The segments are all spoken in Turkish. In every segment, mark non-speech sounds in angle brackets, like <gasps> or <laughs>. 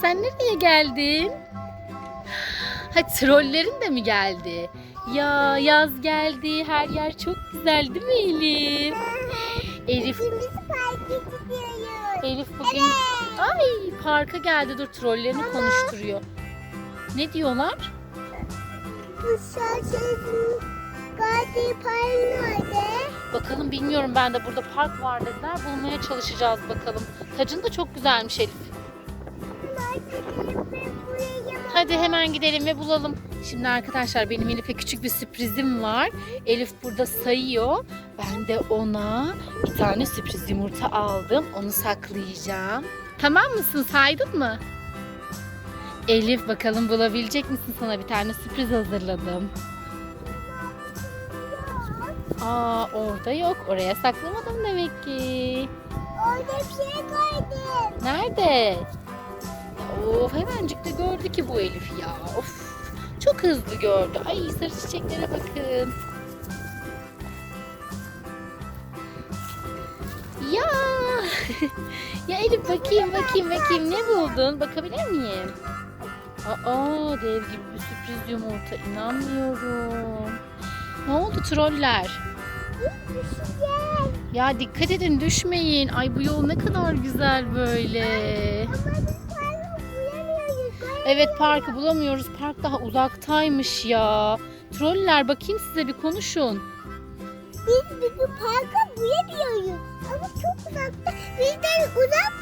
sen nereye geldin? Ha trollerin de mi geldi? Ya yaz geldi. Her yer çok güzel değil mi Elif? Elif Şimdi parka gidiyoruz. Elif bugün ay parka geldi. Dur trollerini konuşturuyor. Ne diyorlar? Bu şarkının Gadi Park nerede? Bakalım bilmiyorum ben de burada park var dediler. Bulmaya çalışacağız bakalım. Tacın da çok güzelmiş Elif. Hadi hemen gidelim ve bulalım. Şimdi arkadaşlar benim Elif'e küçük bir sürprizim var. Elif burada sayıyor. Ben de ona bir tane sürpriz yumurta aldım. Onu saklayacağım. Tamam mısın? Saydın mı? Elif bakalım bulabilecek misin? Sana bir tane sürpriz hazırladım. Aa orada yok. Oraya saklamadım demek ki. Orada bir şey koydum. Nerede? Of hemencik de gördü ki bu Elif ya. Of çok hızlı gördü. Ay sarı çiçeklere bakın. Ya. <laughs> ya Elif bakayım bakayım bakayım ne buldun? Bakabilir miyim? Aa dev gibi bir sürpriz yumurta. İnanmıyorum. Ne oldu troller? Ya dikkat edin düşmeyin. Ay bu yol ne kadar güzel böyle. Ama. Evet parkı bulamıyoruz. Park daha uzaktaymış ya. Troller bakayım size bir konuşun. Biz bizim parka bulamıyoruz. Ama çok uzakta. Bizden uzak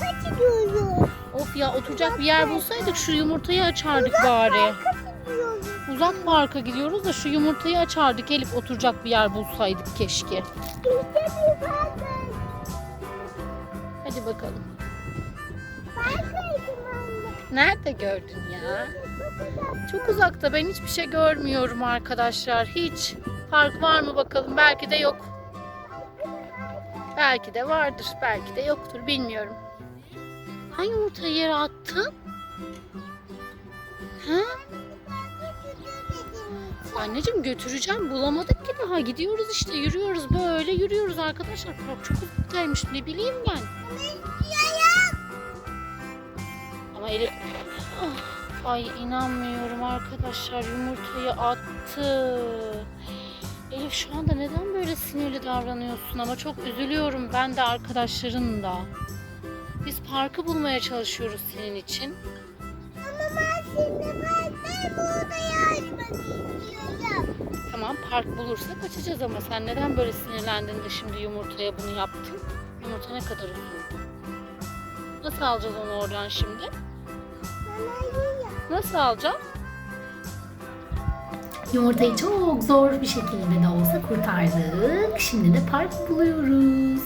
kaçıyoruz. Of ya oturacak bir yer bulsaydık şu yumurtayı açardık bari. Kaçıyoruz. Uzak parka gidiyoruz da şu yumurtayı açardık. Elif oturacak bir yer bulsaydık keşke. Hadi bakalım. Nerede gördün ya? Çok uzakta ben hiçbir şey görmüyorum arkadaşlar. Hiç. Park var mı bakalım? Belki de yok. Belki de vardır. Belki de yoktur. Bilmiyorum. Sen yumurtayı yere attın. Ha? Anneciğim götüreceğim. Bulamadık ki daha. Gidiyoruz işte. Yürüyoruz böyle. Yürüyoruz arkadaşlar. Park çok uzaktaymış. Ne bileyim ben. Ama Ay inanmıyorum arkadaşlar. Yumurtayı attı. Elif şu anda neden böyle sinirli davranıyorsun ama çok üzülüyorum ben de arkadaşların da. Biz parkı bulmaya çalışıyoruz senin için. Ama ben şimdi parkta burada yardım istiyorum. Tamam park bulursak açacağız ama sen neden böyle sinirlendin de şimdi yumurtaya bunu yaptın? Yumurta ne kadar uzun. Nasıl alacağız onu oradan şimdi? Nasıl alacağız? Yumurtayı çok zor bir şekilde de olsa kurtardık. Şimdi de park buluyoruz.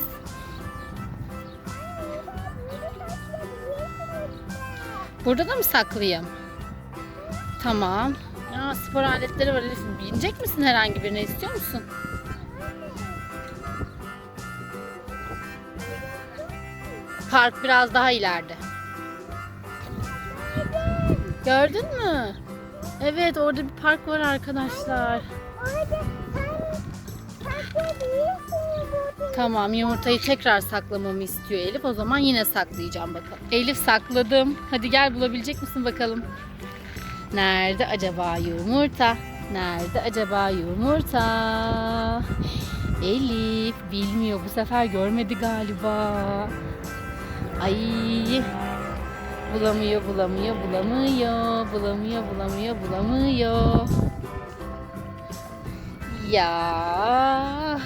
Burada da mı saklayayım? Tamam. Ya spor aletleri var Elif. Binecek misin herhangi birine istiyor musun? Park biraz daha ileride. Gördün mü? Evet orada bir park var arkadaşlar. Orada. Tamam yumurtayı tekrar saklamamı istiyor Elif. O zaman yine saklayacağım bakalım. Elif sakladım. Hadi gel bulabilecek misin bakalım. Nerede acaba yumurta? Nerede acaba yumurta? Elif bilmiyor bu sefer görmedi galiba. Ay bulamıyor bulamıyor bulamıyor bulamıyor bulamıyor bulamıyor. Ya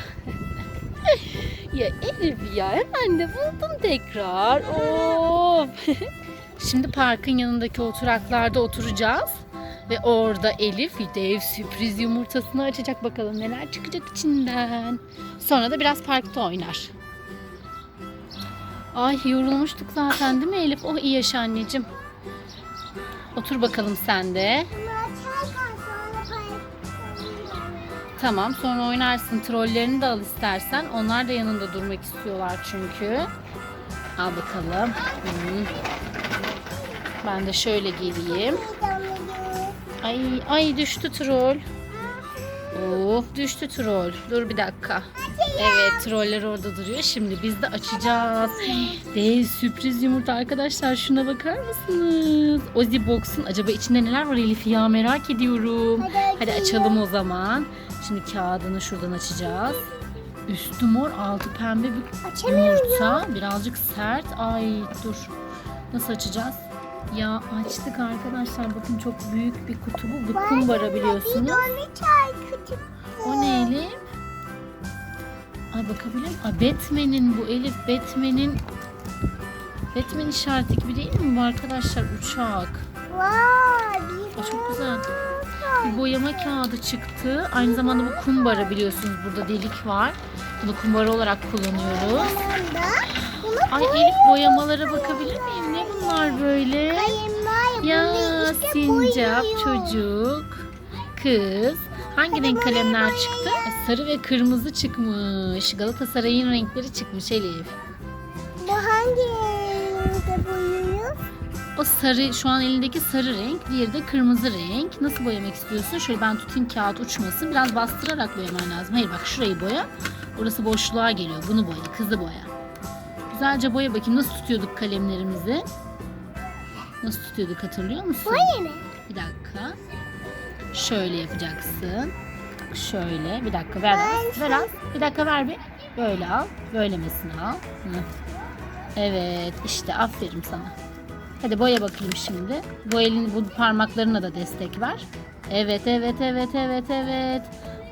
<laughs> ya Elif ya hemen de buldum tekrar. Of. <laughs> Şimdi parkın yanındaki oturaklarda oturacağız. Ve orada Elif dev sürpriz yumurtasını açacak bakalım neler çıkacak içinden. Sonra da biraz parkta oynar. Ay yorulmuştuk zaten değil mi Elif? Oh iyi yaşa anneciğim. Otur bakalım sen de. Tamam sonra oynarsın. Trollerini de al istersen. Onlar da yanında durmak istiyorlar çünkü. Al bakalım. Hmm. Ben de şöyle geleyim. Ay ay düştü troll. Of düştü troll. Dur bir dakika. Evet troller orada duruyor. Şimdi biz de açacağız. Dev sürpriz yumurta arkadaşlar. Şuna bakar mısınız? Ozzy Box'un acaba içinde neler var Elif ya merak ediyorum. Hadi Hadi açalım o zaman. Şimdi kağıdını şuradan açacağız. Üstü mor, altı pembe bir yumurta. Birazcık sert. Ay dur. Nasıl açacağız? Ya açtık arkadaşlar. Bakın çok büyük bir kutu bu. Bu kumbara biliyorsunuz. O ne Elif? Ay bakabilir miyim? Batman'in bu Elif. Batman'in Batman işareti gibi değil mi bu arkadaşlar? Uçak. Vay çok güzel. Bir boyama kağıdı çıktı. Aynı zamanda bu kumbara biliyorsunuz. Burada delik var. Bunu kumbara olarak kullanıyoruz. Ay Elif boyamalara bakabilir miyim? Ne bunlar böyle? ya. İşte sincap boyuyor. çocuk kız hangi renk kalemler çıktı? E, Sarı ve kırmızı çıkmış. Galatasaray'ın renkleri çıkmış Elif. Bu hangi renkte boyuyor? O sarı şu an elindeki sarı renk, diğeri de kırmızı renk. Nasıl boyamak istiyorsun? Şöyle ben tutayım kağıt uçmasın. Biraz bastırarak boyaman lazım. Hayır bak şurayı boya. Orası boşluğa geliyor. Bunu boya, kızı boya. Güzelce boya bakayım. Nasıl tutuyorduk kalemlerimizi? Nasıl tutuyorduk hatırlıyor musun? Boya ne? Bir dakika. Şöyle yapacaksın. Şöyle. Bir dakika ver az. Ver az. Bir dakika ver bir. Böyle al. Böylemesini al. Hı. Evet. işte aferin sana. Hadi boya bakayım şimdi. Bu elin bu parmaklarına da destek ver. Evet evet evet evet evet.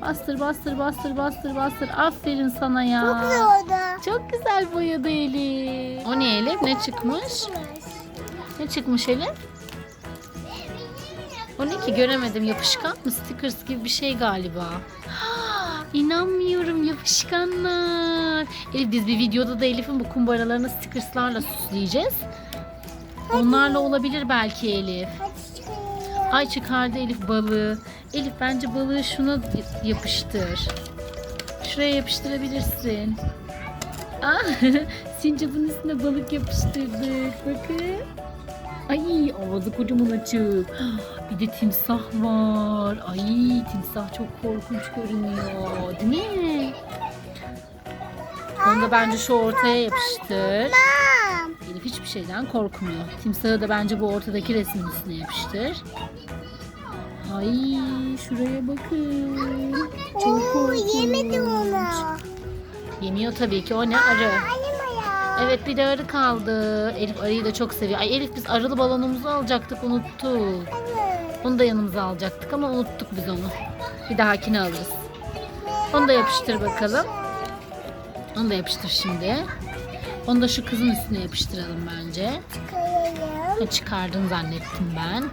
Bastır bastır bastır bastır bastır. Aferin sana ya. Çok güzel oldu. Çok güzel boyadı Elif. O ne Elif? Ne çıkmış? Ne çıkmış Elif? O ne ki göremedim. Yapışkan mı? Stickers gibi bir şey galiba. <gasps> İnanmıyorum yapışkanlar. Elif biz bir videoda da Elif'in bu kumbaralarını stickerslarla süsleyeceğiz. Onlarla olabilir belki Elif. Ay çıkardı Elif balığı. Elif bence balığı şuna yapıştır. Şuraya yapıştırabilirsin. Aa, <laughs> sincapın üstüne balık yapıştırdık. Bakın. Ay ağzı kocaman açık. <gasps> Bir de timsah var. Ay timsah çok korkunç görünüyor. Değil mi? Onu da bence şu ortaya yapıştır. Hiçbir şeyden korkmuyor. Timsahı da bence bu ortadaki resmin üstüne yapıştır. Ay şuraya bakın. Çok korkunç. yemedi onu. Yemiyor tabii ki. O ne? Arı. Evet bir de arı kaldı. Elif arıyı da çok seviyor. Ay Elif biz arılı balonumuzu alacaktık unuttuk. Onu da yanımıza alacaktık ama unuttuk biz onu. Bir dahakine alırız. Onu da yapıştır bakalım. Onu da yapıştır şimdi. Onu da şu kızın üstüne yapıştıralım bence. Çıkarayım. Ha, çıkardın zannettim ben.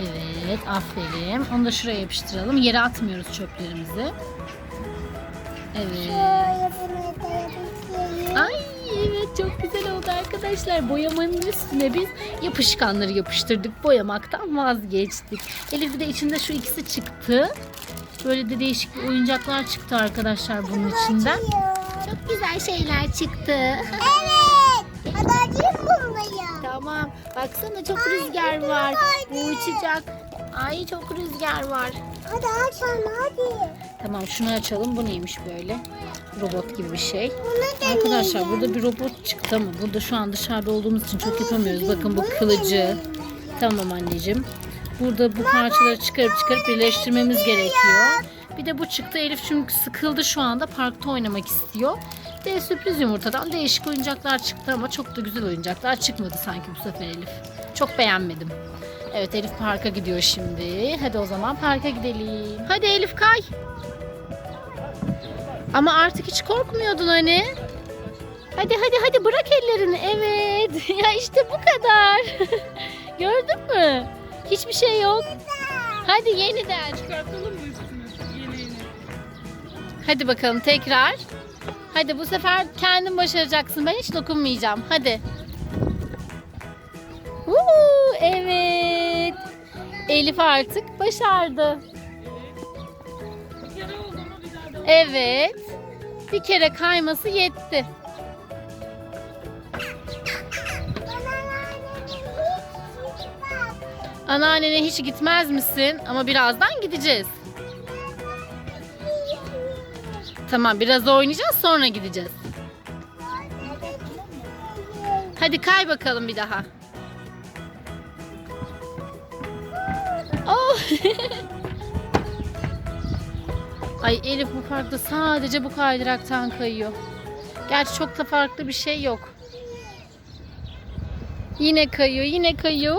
Evet, aferin. Onu da şuraya yapıştıralım. Yere atmıyoruz çöplerimizi. Evet. Ay evet çok güzel oldu arkadaşlar. Boyamanın üstüne biz yapışkanları yapıştırdık. Boyamaktan vazgeçtik. Elif bir de içinde şu ikisi çıktı. Böyle de değişik oyuncaklar çıktı arkadaşlar bunun içinden. Çok güzel şeyler çıktı. Evet. Hadi açayım ya. Tamam. Baksana çok rüzgar var. Bu uçacak. Ay çok rüzgar var. Hadi aç anne hadi. Tamam şunu açalım. Bu neymiş böyle? Robot gibi bir şey. Bunu da Arkadaşlar burada bir robot çıktı ama burada şu an dışarıda olduğumuz için çok yapamıyoruz. Bakın bu kılıcı. Tamam anneciğim. Burada bu parçaları çıkarıp çıkarıp birleştirmemiz gerekiyor. Bir de bu çıktı. Elif çünkü sıkıldı şu anda. Parkta oynamak istiyor. Bir de sürpriz yumurtadan değişik oyuncaklar çıktı ama çok da güzel oyuncaklar çıkmadı sanki bu sefer Elif. Çok beğenmedim. Evet Elif parka gidiyor şimdi. Hadi o zaman parka gidelim. Hadi Elif kay. Ama artık hiç korkmuyordun hani. Hadi hadi hadi bırak ellerini. Evet. <laughs> ya işte bu kadar. <laughs> Gördün mü? Hiçbir şey yok. Hadi yeniden. Çıkartalım mı yeleğini? Hadi bakalım tekrar. Hadi bu sefer kendin başaracaksın. Ben hiç dokunmayacağım. Hadi. Uhu, evet. Elif artık başardı. Evet. Bir kere kayması yetti. Anneannene hiç gitmez misin? Ama birazdan gideceğiz. Tamam biraz oynayacağız sonra gideceğiz. Hadi kay bakalım bir daha. Oh. <laughs> Ay Elif bu parkta sadece bu kaydıraktan kayıyor. Gerçi çok da farklı bir şey yok. Yine kayıyor, yine kayıyor.